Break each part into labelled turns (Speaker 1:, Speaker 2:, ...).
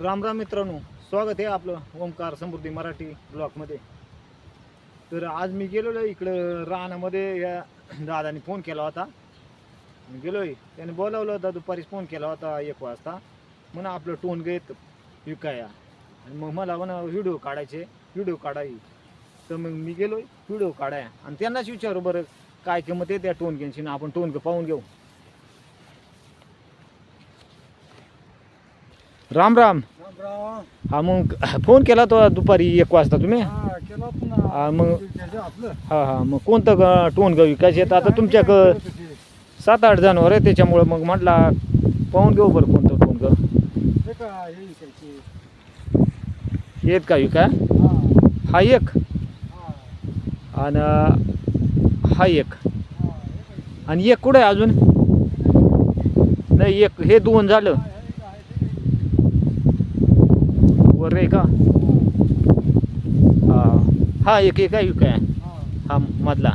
Speaker 1: राम राम मित्रांनो स्वागत आहे आपलं ओंकार समृद्धी मराठी ब्लॉकमध्ये तर आज मी गेलेलो इकडं रानामध्ये या दादाने फोन केला होता. मी आहे त्याने बोलावलं होतं दुपारीच फोन केला होता एक वाजता. म्हणा आपलं टोन घेत विकाया. आणि मग मला म्हणा व्हिडिओ काढायचे व्हिडिओ काढायची तर मग मी गेलो व्हिडिओ काढाय. आणि त्यांनाच विचारू बरं काय किंमत आहे त्या टोन घेऊन आपण टोन पाहून घेऊ. राम राम. हा मग फोन केला तो दुपारी एक वाजता तुम्ही? हा, मग- हा हा मग कोणतं ग टोन ग विकायचे आहेत आता तुमच्या ग सात आठ जणांवर आहे त्याच्यामुळं मग म्हटला पाहून घेऊ बरं कोणतं टोन ग. येत का विका? हा. एक. आणि हा एक. आणि एक कुठं आहे अजून? नाही एक हे दोन झालं. वर आहे का हा हा एक एक आहे विका हा मधला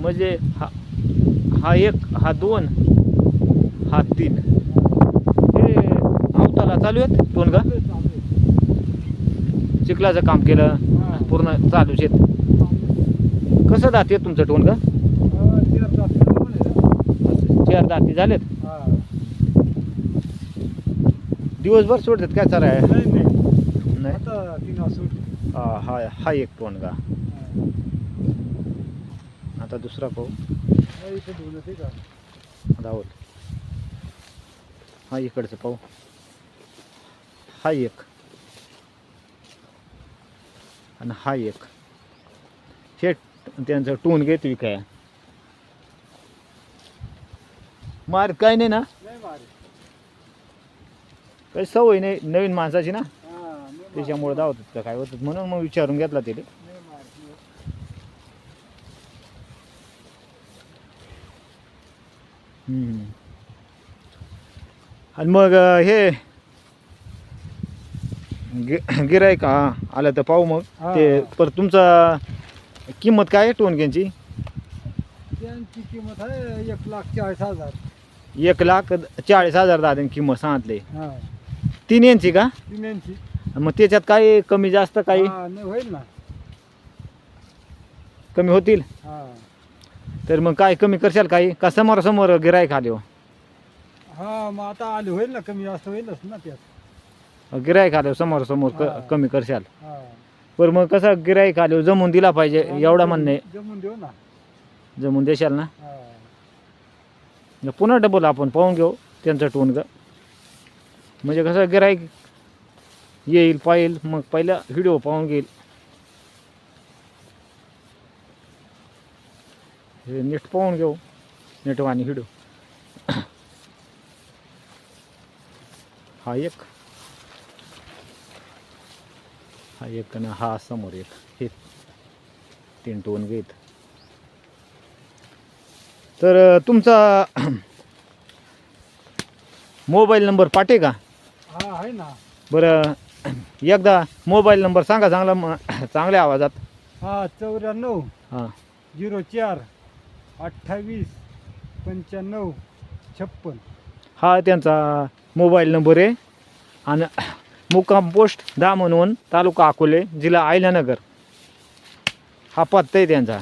Speaker 1: म्हणजे हा हा एक हा दोन हा तीन हे अवताला चालू आहेत दोन का चिखलाचं काम केलं पूर्ण चालूच आहेत कसं दाते तुमचं टोन का चार दाती झालेत दिवसभर सोडतात काय चालू आहे नाही. हा हा हा एक टोन का? आता दुसरा पाहू. राहुल हा इकडचं पाहू. हा एक. आणि हा एक. हे त्यांचं टोन घेत विकाय मार काय नाही ना? काही सवय नाही नवीन माणसाची ना? त्याच्यामुळे धावतात का? काय होतात म्हणून मग विचारून घेतला तिथे. आणि मग हे गिराय का आलं तर पाहू मग. ते पर तुमचा किंमत काय आहे टोनक्यांची
Speaker 2: त्यांची किंमत आहे एक लाख चाळीस हजार.
Speaker 1: एक लाख चाळीस हजार दादा किंमत सांगितले. तीन यांची का?
Speaker 2: तिन्यांची
Speaker 1: मग त्याच्यात काही कमी जास्त काही?
Speaker 2: हा, नाही होईल ना.
Speaker 1: कमी होतील?
Speaker 2: हा.
Speaker 1: तर मग काय कमी करशाल काही? का समोर समोर गिरायक आले हो?
Speaker 2: हा मग आता आले होईल ना कमी जास्त होईलच ना त्यात.
Speaker 1: गिरायक आले समोर समोर क-
Speaker 2: हा.
Speaker 1: कमी करशाल.
Speaker 2: हा.
Speaker 1: बरं मग कसं गिरायक आले जमून दिला पाहिजे एवढा म्हणणं.
Speaker 2: जमून देऊ ना.
Speaker 1: जमून देशाल ना?
Speaker 2: हा.
Speaker 1: मग पुन्हा डबल आपण पाहून घेऊ त्यांचं टोन ग म्हणजे कसं गिरायक येईल पाहिल मग पहिला व्हिडिओ पाहून घेईल. हे नीट पाहून घेऊ नेटवाणी व्हिडिओ. हा एक. हा एक आणि हा समोर एक. हे तीन टोन घेत. तर तुमचा मोबाईल नंबर पाटे का?
Speaker 2: हा आहे ना.
Speaker 1: बरं एकदा मोबाईल नंबर सांगा चांगला म- चांगल्या आवाजात.
Speaker 2: हा चौऱ्याण्णव
Speaker 1: हां.
Speaker 2: झिरो चार अठ्ठावीस पंच्याण्णव छप्पन.
Speaker 1: हा त्यांचा मोबाईल नंबर आहे. आणि मुक्काम पोस्ट दामनवन तालुका अकोले जिल्हा आयल्यानगर हा पत्ता आहे त्यांचा.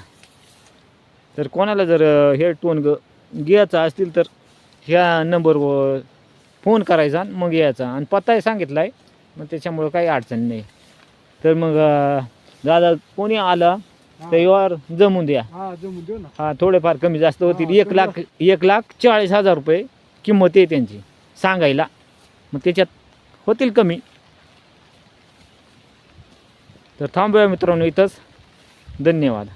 Speaker 1: तर कोणाला जर हे टोन ग घ्यायचं असतील तर ह्या नंबरवर फोन करायचा आणि मग यायचा. आणि पत्ताही सांगितला आहे मग त्याच्यामुळं काही अडचण नाही. तर मग दादा कोणी आला तर यावर जमून द्या.
Speaker 2: हा जमून देऊ ना.
Speaker 1: हा थोडेफार कमी जास्त होतील. एक लाख एक लाख चाळीस हजार रुपये किंमत आहे त्यांची सांगायला. मग त्याच्यात होतील कमी. तर थांबूया मित्रांनो इथंच. धन्यवाद.